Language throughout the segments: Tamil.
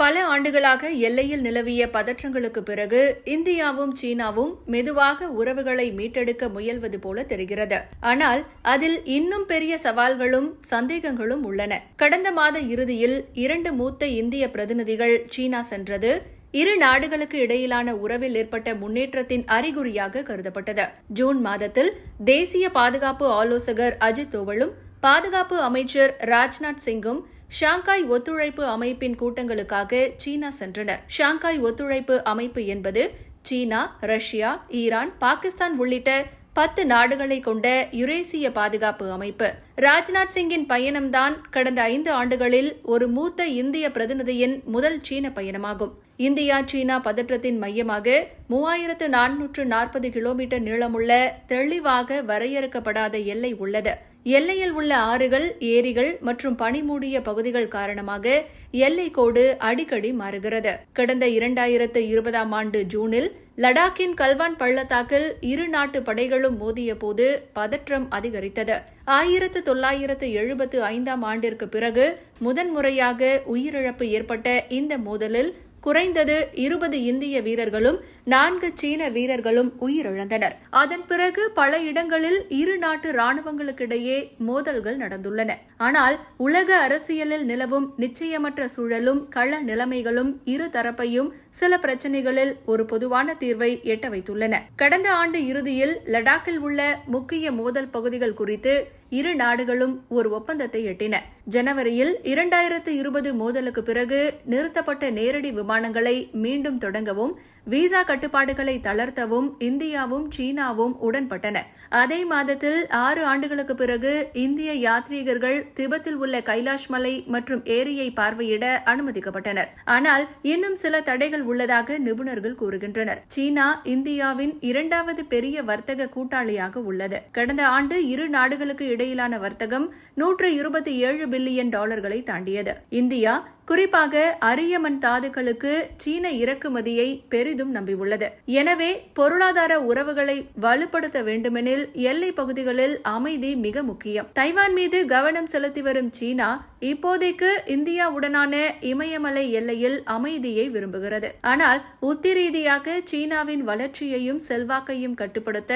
பல ஆண்டுகளாக எல்லையில் நிலவிய பதற்றங்களுக்கு பிறகு இந்தியாவும் சீனாவும் மெதுவாக உறவுகளை மீட்டெடுக்க முயல்வது போல தெரிகிறது. ஆனால் அதில் இன்னும் பெரிய சவால்களும் சந்தேகங்களும் உள்ளன. கடந்த மாத இறுதியில் இரண்டு மூத்த இந்திய பிரதிநிதிகள் சீனா சென்றது. இரு நாடுகளுக்கு இடையிலான உறவில் ஏற்பட்ட முன்னேற்றத்தின் அறிகுறியாக கருதப்பட்டது. ஜூன் மாதத்தில் தேசிய பாதுகாப்பு ஆலோசகர் அஜித் தோவலும் பாதுகாப்பு அமைச்சர் ராஜ்நாத் சிங்கும் ஷாங்காய் ஒத்துழைப்பு அமைப்பின் கூட்டங்களுக்காக சீனா சென்றனர் ஷாங்காய் ஒத்துழைப்பு அமைப்பு என்பது சீனா ரஷ்யா ஈரான் பாகிஸ்தான் உள்ளிட்ட பத்து நாடுகளை கொண்ட யுரேசிய பாதுகாப்பு அமைப்பு. ராஜ்நாத் சிங்கின் பயணம்தான் கடந்த ஐந்து ஆண்டுகளில் ஒரு மூத்த இந்திய பிரதிநிதியின் முதல் சீன பயணமாகும். இந்தியா சீனா பதற்றத்தின் மையமாக மூவாயிரத்து நானூற்று நாற்பது கிலோமீட்டர் நீளமுள்ள தெளிவாக வரையறுக்கப்படாத எல்லை உள்ளது. எல்லையில் உள்ள ஆறுகள் ஏரிகள் மற்றும் பனிமூடிய பகுதிகள் காரணமாக எல்லை கோடு அடிக்கடி மாறுகிறது. கடந்த இரண்டாயிரத்து இருபதாம் ஆண்டு ஜூனில் லடாக்கின் கல்வான் பள்ளத்தாக்கில் இரு நாட்டு படைகளும் மோதிய போது பதற்றம் அதிகரித்தது. ஆயிரத்து தொள்ளாயிரத்து எழுபத்து ஐந்தாம் ஆண்டிற்கு பிறகு முதன்முறையாக உயிரிழப்பு ஏற்பட்ட இந்த மோதலில் குறைந்தது இருபது இந்திய வீரர்களும் நான்கு சீன வீரர்களும் உயிரிழந்தனர். அதன் பிறகு பல இடங்களில் இரு நாட்டு ராணுவங்களுக்கிடையே மோதல்கள் நடந்துள்ளன. ஆனால் உலக அரசியலில் நிலவும் நிச்சயமற்ற சூழலும் கள நிலைமைகளும் இரு தரப்பையும் சில பிரச்சனைகளில் ஒரு பொதுவான தீர்வை எட்ட வைத்துள்ளன. கடந்த ஆண்டு இறுதியில் லடாக்கில் உள்ள முக்கிய மோதல் பகுதிகள் குறித்து இரு நாடுகளும் ஒரு ஒப்பந்தத்தை எட்டின. ஜனவரியில் இரண்டாயிரத்து இருபது மோதலுக்கு பிறகு நிறுத்தப்பட்ட நேரடி விமானங்களை மீண்டும் தொடங்கவும் விசா கட்டுப்பாடுகளை தளர்த்தவும் இந்தியாவும் சீனாவும் உடன்பட்டன. அதே மாதத்தில் ஆறு ஆண்டுகளுக்கு பிறகு இந்திய யாத்ரீகர்கள் திபெத்தில் உள்ள கைலாஷ் மலை மற்றும் ஏரியை பார்வையிட அனுமதிக்கப்பட்டனர். ஆனால் இன்னும் சில தடைகள் உள்ளதாக நிபுணர்கள் கூறுகின்றனர். சீனா இந்தியாவின் இரண்டாவது பெரிய வர்த்தக கூட்டாளியாக உள்ளது. கடந்த ஆண்டு இரு நாடுகளுக்கு இடையிலான வர்த்தகம் நூற்று இருபத்தி ஏழு பில்லியன் டாலர்களை தாண்டியது. இந்தியா குறிப்பாக அரியமன் தாதுக்களுக்கு சீன இறக்குமதியை பெரிதும் நம்பியுள்ளது. எனவே பொருளாதார உறவுகளை வலுப்படுத்த வேண்டுமெனில் எல்லை பகுதிகளில் அமைதி மிக முக்கியம். தைவான் மீது கவனம் செலுத்தி வரும் சீனா இப்போதைக்கு இந்தியாவுடனான இமயமலை எல்லையில் அமைதியை விரும்புகிறது. ஆனால் உத்தி ரீதியாக சீனாவின் வளர்ச்சியையும் செல்வாக்கையும் கட்டுப்படுத்த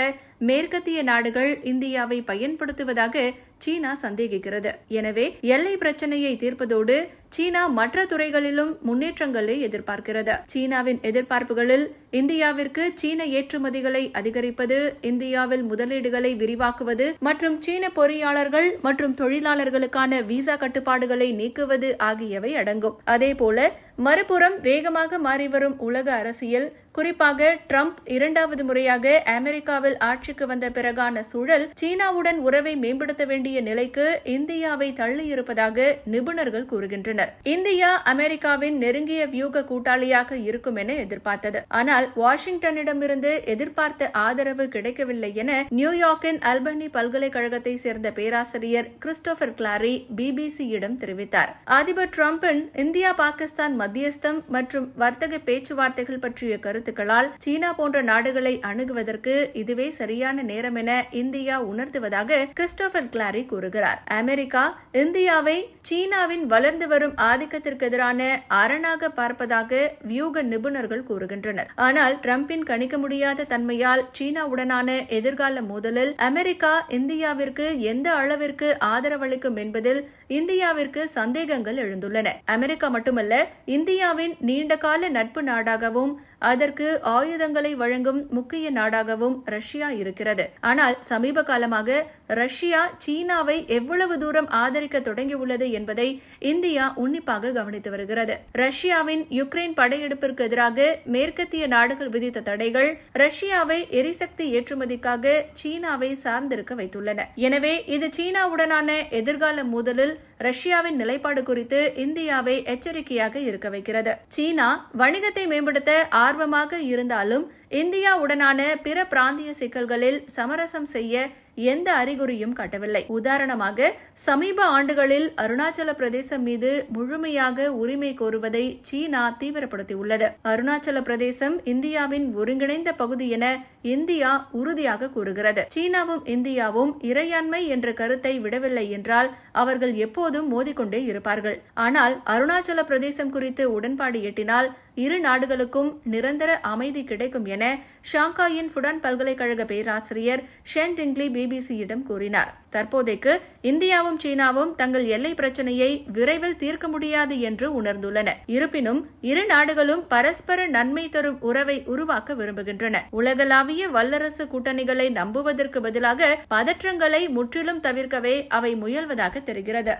மேற்கத்திய நாடுகள் இந்தியாவை பயன்படுத்துவதாக சீனா சந்தேகிக்கிறது. எனவே எல்லை பிரச்சனையை தீர்ப்பதோடு சீனா மற்ற துறைகளிலும் முன்னேற்றங்களை எதிர்பார்க்கிறது. சீனாவின் எதிர்பார்ப்புகளில் இந்தியாவிற்கு சீன ஏற்றுமதிகளை அதிகரிப்பது இந்தியாவில் முதலீடுகளை விரிவாக்குவது மற்றும் சீன பொறியாளர்கள் மற்றும் தொழிலாளர்களுக்கான விசா கட்டுப்பாடுகளை நீக்குவது ஆகியவை அடங்கும். அதேபோல மறுபுறம் வேகமாக மாறிவரும் உலக அரசியல். குறிப்பாக ட்ரம்ப் இரண்டாவது முறையாக அமெரிக்காவில் ஆட்சிக்கு வந்த பிறகான சூழல் சீனாவுடன் உறவை மேம்படுத்த வேண்டிய நிலைக்கு இந்தியாவை தள்ளியிருப்பதாக நிபுணர்கள் கூறுகின்றனர். இந்தியா அமெரிக்காவின் நெருங்கிய வியூக கூட்டாளியாக இருக்கும் என எதிர்பார்த்தது. ஆனால் வாஷிங்டனிடமிருந்து எதிர்பார்த்த ஆதரவு கிடைக்கவில்லை என நியூயார்க்கின் அல்பனி பல்கலைக்கழகத்தை சேர்ந்த பேராசிரியர் கிறிஸ்டோபர் கிளாரி பிபிசியிடம் தெரிவித்தார். அதிபர் டிரம்பின் இந்தியா பாகிஸ்தான் மத்தியஸ்தம் மற்றும் வர்த்தக பேச்சுவார்த்தைகள் பற்றிய கருத்துக்களால் சீனா போன்ற நாடுகளை அணுகுவதற்கு இதுவே சரியான நேரம் என இந்தியா உணர்த்துவதாக கிறிஸ்டோபர் கிளாரி கூறுகிறார். அமெரிக்கா இந்தியாவை சீனாவின் வளர்ந்து வரும் ஆதிக்கத்திற்கு எதிரான அரணாக பார்ப்பதாக வியூக நிபுணர்கள் கூறுகின்றனர். ஆனால் டிரம்பின் கணிக்க முடியாத தன்மையால் சீனாவுடனான எதிர்கால மோதலில் அமெரிக்கா இந்தியாவிற்கு எந்த அளவிற்கு ஆதரவளிக்கும் என்பதில் இந்தியாவிற்கு சந்தேகங்கள் எழுந்துள்ளன. அமெரிக்கா மட்டுமல்ல இந்தியாவின் நீண்டகால நட்பு நாடாகவும் அதற்கு ஆயுதங்களை வழங்கும் முக்கிய நாடாகவும் ரஷ்யா இருக்கிறது. ஆனால் சமீப காலமாக ரஷ்யா சீனாவை எவ்வளவு தூரம் ஆதரிக்க தொடங்கியுள்ளது என்பதை இந்தியா உன்னிப்பாக கவனித்து வருகிறது. ரஷ்யாவின் யுக்ரைன் படையெடுப்பிற்கு எதிராக மேற்கத்திய நாடுகள் விதித்த தடைகள் ரஷ்யாவை எரிசக்தி ஏற்றுமதிக்காக சீனாவை சார்ந்திருக்க வைத்துள்ளன. எனவே இது சீனாவுடனான எதிர்கால மோதலில் ரஷ்யாவின் நிலைப்பாடு குறித்து இந்தியாவை எச்சரிக்கையாக இருக்க வைக்கிறது. சீனா வணிகத்தை மேம்படுத்த ஆர்வமாக இருந்தாலும் இந்தியாவுடனான பிற பிராந்திய சிக்கல்களில் சமரசம் செய்ய எந்த அறிகுறியும் காட்டவில்லை. உதாரணமாக சமீப ஆண்டுகளில் அருணாச்சல பிரதேசம் மீது முழுமையாக உரிமை கோருவதை சீனா தீவிரப்படுத்தியுள்ளது. அருணாச்சல பிரதேசம் இந்தியாவின் ஒருங்கிணைந்த பகுதி என இந்தியா உறுதியாக கூறுகிறது. சீனாவும் இந்தியாவும் இறையாண்மை என்ற கருத்தை விடவில்லை என்றால் அவர்கள் எப்போதும் மோதிக்கொண்டே இருப்பார்கள். ஆனால் அருணாச்சல பிரதேசம் குறித்து உடன்பாடு எட்டினால் இரு நாடுகளுக்கும் நிரந்தர அமைதி கிடைக்கும் என ஷாங்காயின் ஃபுடான் பல்கலைக்கழக பேராசிரியர் ஷென் டிங்லி பிபிசியிடம் கூறினார். தற்போதைக்கு இந்தியாவும் சீனாவும் தங்கள் எல்லை பிரச்சனையை விரைவில் தீர்க்க முடியாது என்று உணர்ந்துள்ளன. இருப்பினும் இரு நாடுகளும் பரஸ்பர நன்மை தரும் உறவை உருவாக்க விரும்புகின்றன. உலகளாவிய வல்லரசு கூட்டணிகளை நம்புவதற்கு பதிலாக பதற்றங்களை முற்றிலும் தவிர்க்கவே அவை முயல்வதாக தெரிகிறது.